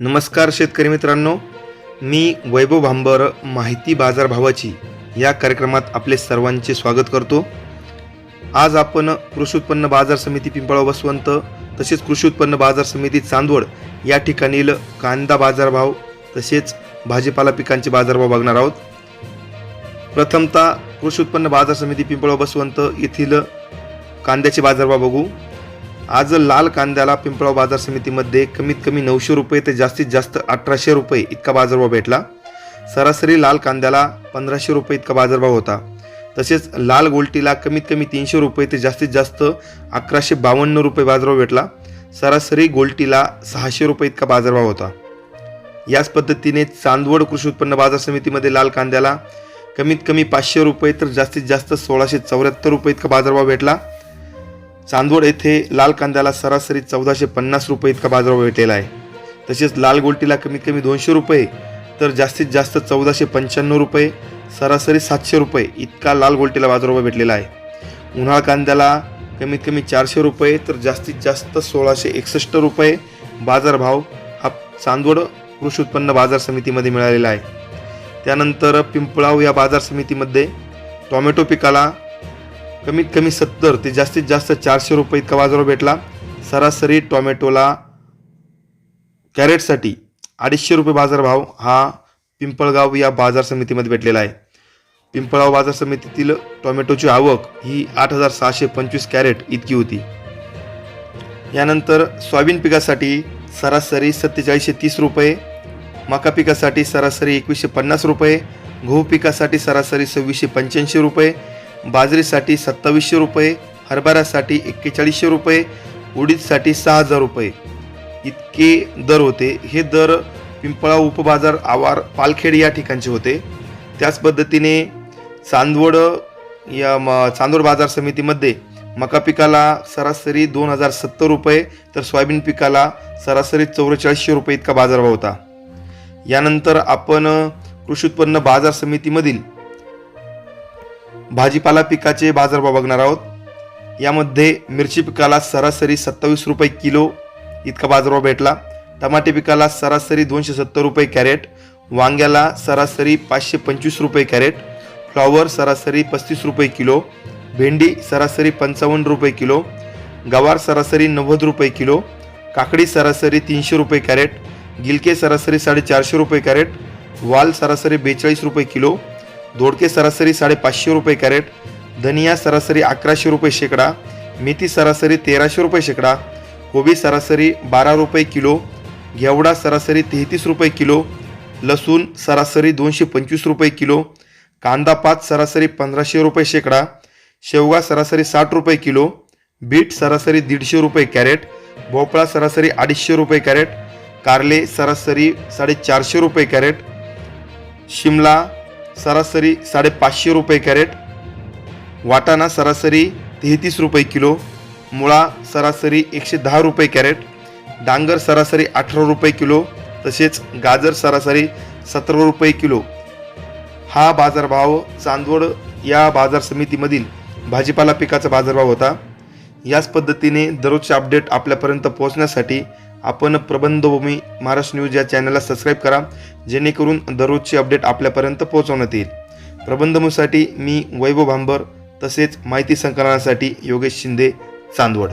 नमस्कार शेतकरी मित्रांनो. मी वैभव भांबर माहिती बाजारभावाची या कार्यक्रमात आपले सर्वांचे स्वागत करतो. आज आपण कृषी उत्पन्न बाजार समिती पिंपळा बसवंत तसेच कृषी उत्पन्न बाजार समिती चांदवड या ठिकाणील कांदा बाजारभाव तसेच भाजीपाला पिकांचे बाजारभाव बघणार आहोत. प्रथमतः कृषी उत्पन्न बाजार समिती पिंपळा बसवंत येथील कांद्याचे बाजारभाव बघू. आज लाल कांद्याला पिंपळाव बाजार समितीमध्ये कमीत कमी नऊशे रुपये ते जास्तीत जास्त अठराशे रुपये इतका बाजारभाव भेटला. सरासरी लाल कांद्याला पंधराशे रुपये इतका बाजारभाव होता. तसेच लाल गोल्टीला कमीत कमी तीनशे रुपये ते जास्तीत जास्त अकराशे बावन्न रुपये बाजारभाव भेटला. सरासरी गोल्टीला सहाशे रुपये इतका बाजारभाव होता. याच पद्धतीने चांदवड कृषी उत्पन्न बाजार समितीमध्ये लाल कांद्याला कमीत कमी पाचशे रुपये तर जास्तीत जास्त सोळाशे चौऱ्याहत्तर रुपये इतका बाजारभाव भेटला. चांदवड येथे लाल कांद्याला सरासरी चौदाशे पन्नास रुपये इतका बाजारभाव भेटलेला आहे. तसेच लाल गोल्टीला कमीत कमी दोनशे रुपये तर जास्तीत जास्त चौदाशे पंच्याण्णव रुपये सरासरी सातशे रुपये इतका लाल गोल्टीला बाजारभाव भेटलेला आहे. उन्हाळ कांद्याला कमीत कमी चारशे रुपये तर जास्तीत जास्त सोळाशे एकसष्ट रुपये बाजारभाव हा चांदवड कृषी उत्पन्न बाजार समितीमध्ये मिळालेला आहे. त्यानंतर पिंपळाव या बाजार समितीमध्ये टोमॅटो पिकाला कमीत कमी सत्तर ते जास्तीत जास्त चारशे रुपये इतका बाजार भेटला. सरासरी टोमॅटोला कॅरेटसाठी अडीचशे रुपये बाजारभाव हा पिंपळगाव या बाजार समितीमध्ये भेटलेला आहे. पिंपळगाव बाजार समितीतील टोमॅटोची आवक ही आठ हजार सहाशे पंचवीस कॅरेट इतकी होती. यानंतर सोयाबीन पिकासाठी सरासरी सत्तेचाळीसशे तीस रुपये मका पिकासाठी सरासरी एकवीसशे पन्नास रुपये गहू पिकासाठी सरासरी सव्वीसशे पंच्याऐंशी रुपये बाजरीसाठी सत्तावीसशे रुपये हरभऱ्यासाठी एक्केचाळीसशे रुपये उडीदसाठी सहा हजार रुपये. इतके दर होते. हे दर पिंपळा उपबाजार आवार पालखेड या ठिकाणचे होते. त्याच पद्धतीने चांदवड या म चांदवड बाजार समितीमध्ये मका पिकाला सरासरी दोन हजार सत्तर रुपये तर सोयाबीन पिकाला सरासरी चौवेचाळीसशे रुपये इतका बाजारभाव होता. यानंतर आपण कृषी उत्पन्न बाजार समितीमधील भाजीपाला पिकाचे बाजारभाव बघणार आहोत. यामध्ये मिरची पिकाला सरासरी सत्तावीस रुपये किलो इतका बाजारभाव भेटला. टमाटे पिकाला सरासरी दोनशे सत्तर रुपये कॅरेट वांग्याला सरासरी पाचशे पंचवीस रुपये कॅरेट फ्लॉवर सरासरी पस्तीस रुपये किलो भेंडी सरासरी पंचावन्न रुपये किलो गवार सरासरी नव्वद रुपये किलो काकडी सरासरी तीनशे रुपये कॅरेट गिलके सरासरी साडेचारशे रुपये कॅरेट वाल सरासरी बेचाळीस रुपये किलो दोडके सरासरी साडेपाचशे रुपये कॅरेट धनिया सरासरी अकराशे रुपये शेकडा मेथी सरासरी तेराशे रुपये शेकडा कोबी सरासरी बारा रुपये किलो घेवडा सरासरी तेहतीस रुपये किलो लसूण सरासरी दोनशे पंचवीस रुपये किलो कांदा पात सरासरी पंधराशे रुपये शेकडा शेवगा सरासरी साठ रुपये किलो बीट सरासरी दीडशे रुपये कॅरेट भोपळा सरासरी अडीचशे रुपये कॅरेट कारले सरासरी साडेचारशे रुपये कॅरेट शिमला सरासरी साडेपाचशे रुपये कॅरेट वाटाणा सरासरी तेहतीस रुपये किलो मुळा सरासरी एकशे दहा रुपये कॅरेट डांगर सरासरी अठरा रुपये किलो तसेच गाजर सरासरी सतरा रुपये किलो. हा बाजारभाव चांदवड या बाजार समितीमधील भाजीपाला पिकाचा बाजारभाव होता. याच पद्धतीने दररोजचे अपडेट आपल्यापर्यंत पोहोचण्यासाठी आपण प्रबंधभूमी महाराष्ट्र न्यूज या चॅनलला सबस्क्राईब करा जेणेकरून दररोजचे अपडेट आपल्यापर्यंत पोहोचवण्यात येईल. प्रबंधभूमीसाठी मी वैभव भांबर तसेच माहिती संकलनासाठी योगेश शिंदे चांदवड.